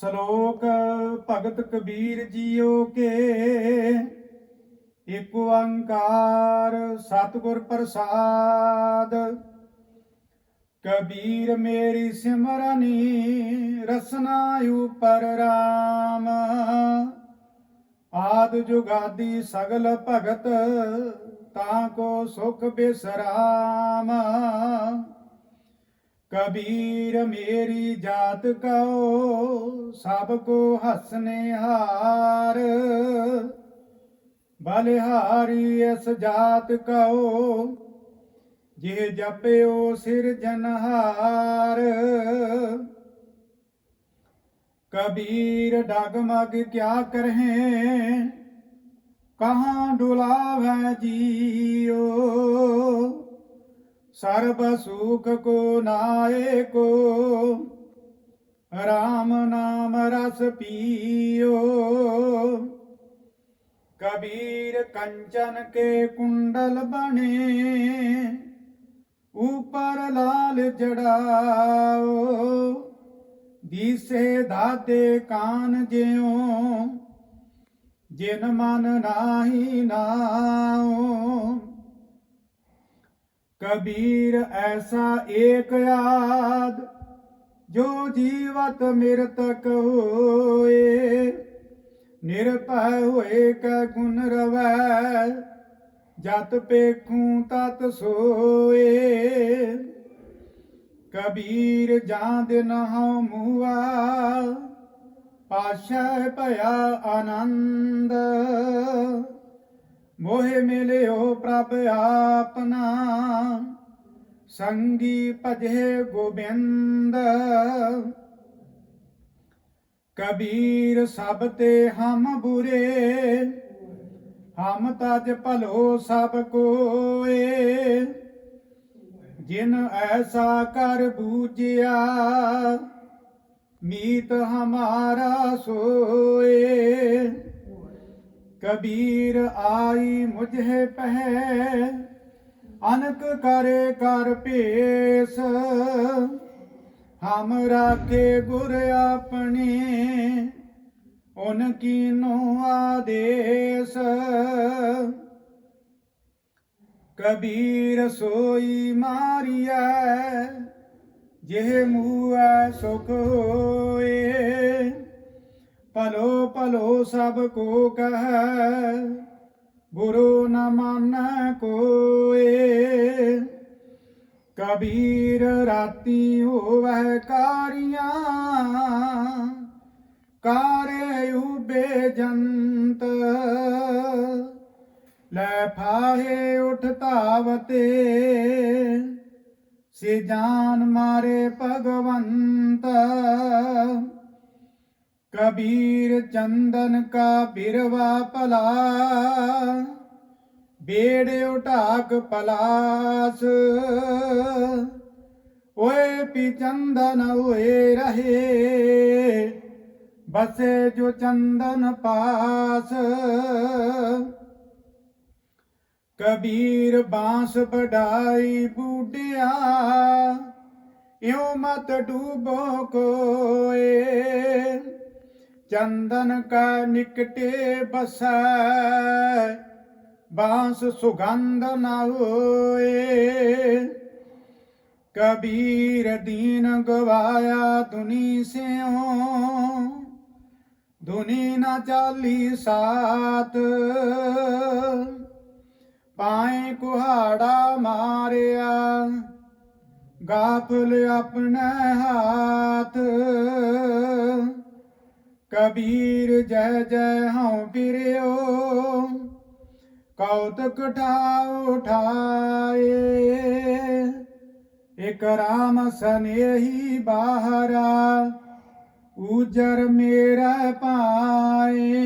ਸ਼ਲੋਕ ਭਗਤ ਕਬੀਰ ਜੀਓ ਕੇ। ਇਕ ਓੰਕਾਰ ਸਤਿਗੁਰ ਪ੍ਰਸਾਦ। ਕਬੀਰ ਮੇਰੀ ਸਿਮਰਨੀ, ਰਸਨਾ ਉਪਰ ਰਾਮ। ਆਦ ਜੁਗਾਦੀ ਸਗਲ ਭਗਤ, ਤਾਂ ਕੋ ਸੁਖ ਬਿਸਰਾਮ। ਕਬੀਰ ਮੇਰੀ ਜਾਤ ਕਉ, ਸਭ ਕੋ ਹਸਨੇ ਹਾਰ ਬਲਿਹਾਰੀ ਇਸ ਜਾਤ ਕਉ, ਜੇ ਜਪਿਓ ਸਿਰਜਨਹਾਰ ਕਬੀਰ ਡਗਮਗ ਕਿਆ ਕਰਹਿ, ਕਹਾਂ ਡੁਲਾਵੈ ਜੀ? ਸਰਬ ਸੁਖ ਕੋ ਨਾਏ ਕੋ, ਰਾਮ ਨਾਮ ਰਸ ਪੀਓ। ਕਬੀਰ ਕੰਚਨ ਕੇ ਕੁੰਡਲ ਬਣੇ, ਉਪਰ ਲਾਲ ਜੜਾਓ। ਦੀਸੇ ਦਾਤੇ ਕਾਨ ਜਿਉ, ਜਿਨ ਮਨ ਨਾਹੀ ਨਾਉ। ਕਬੀਰ ਐਸਾ ਏਕ ਆਦ, ਜੋ ਜੀਵਤ ਮਿਰਤਕ ਹੋਏ। ਨਿਰਭੈ ਹੋਏ ਕੈ ਗੁਣ ਰਵੈ, ਜਤ ਪੇਖੂ ਤਤ ਸੋਏ। ਕਬੀਰ ਜਾਂ ਦਿਨ ਹਉ ਮੂਆ, ਪਾਸ਼ਾ ਭਇਆ ਆਨੰਦ। ਮੋਹਿ ਮਿਲਿਓ ਪ੍ਰਭ ਆਪਨਾ ਸੰਗੀ ਭਜੇ ਗੋਬਿੰਦ। ਕਬੀਰ ਸਭ ਤੇ ਹਮ ਬੁਰੇ। ਹਮ ਤਜ ਭਲੋ ਸਭ ਕੋਏ। ਜਿਨ ਐਸਾ ਕਰ ਬੂਝਿਆ, ਮੀਤ ਹਮਾਰਾ ਸੋਏ। ਕਬੀਰ ਆਈ ਮੁਝੇ ਪਹਿ, ਅਨਕ ਕਰੇ ਕਰ ਭੇਸ। ਹਮ ਰਾਖੇ ਗੁਰ ਆਪਣੇ ਉਨ ਕੀਨੋ ਆਦੇਸ। ਕਬੀਰ ਸੋਈ ਮਾਰੀਐ, ਜਿਹ ਮੂਐ ਸੁਖ ਹੋਏ। ਭਲੋ ਭਲੋ ਸਭ ਕੋ ਕਹੈ ਗੁਰੂ ਨ ਮਾਨੈ ਕੋਏ ਕਬੀਰ ਰਾਤੀ ਹੋਵੈ ਕਾਰੀਆਂ ਕਾਰੇ ਉਬੇ ਜੰਤ ਲੈ ਫਾਹੇ ਉਠ ਧਾਵਤੇ ਸੇ ਜਾਨ ਮਾਰੇ ਭਗਵੰਤ ਕਬੀਰ ਚੰਦਨ ਕਾ ਬਿਰਵਾ ਭਲਾ, ਬੇੜ ਉਟਾਕ ਪਲਾਸ। ਓਏ ਪੀ ਚੰਦਨ ਓਏ ਰਹੇ, ਬਸੇ ਜੋ ਚੰਦਨ ਪਾਸ। ਕਬੀਰ ਬਾਂਸ ਬੜਾਈ ਬੂਡਿਆ ਇਉ ਮਤ ਡੂਬੋ ਕੋਏ ਚੰਦਨ ਕਾ ਨਿਕਟੇ ਬਸੈ, ਬਾਂਸ ਸੁਗੰਧ ਨਾ ਹੋਏ। ਕਬੀਰ ਦੀਨ ਗਵਾਇਆ ਦੁਨੀ ਸਿਓ ਦੁਨੀ ਨਾ ਚਾਲੀ ਸਾਤ। ਪਾਏ ਕੁਹਾੜਾ ਮਾਰਿਆ, ਗਾਫਲ ਆਪਣੇ ਹਾਥ। ਕਬੀਰ ਜੈ ਜੈ ਹਉ ਫਿਰਿਓ, ਕੌਤਕ ਠਾਉ ਉਠਾਏ। ਇਕ ਰਾਮ ਸਨੇਹੀ ਬਾਹਰਾ ਉਜਰ ਮੇਰਾ ਪਾਏ।